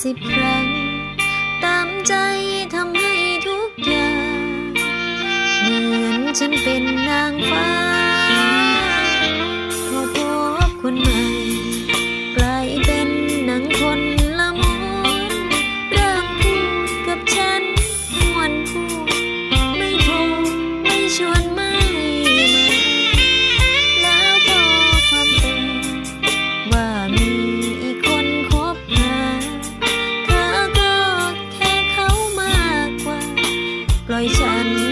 สิบครั้ง ตามใจทำให้ทุกอย่าง เหมือนฉันเป็นนางฟ้า ปล่อยฉัน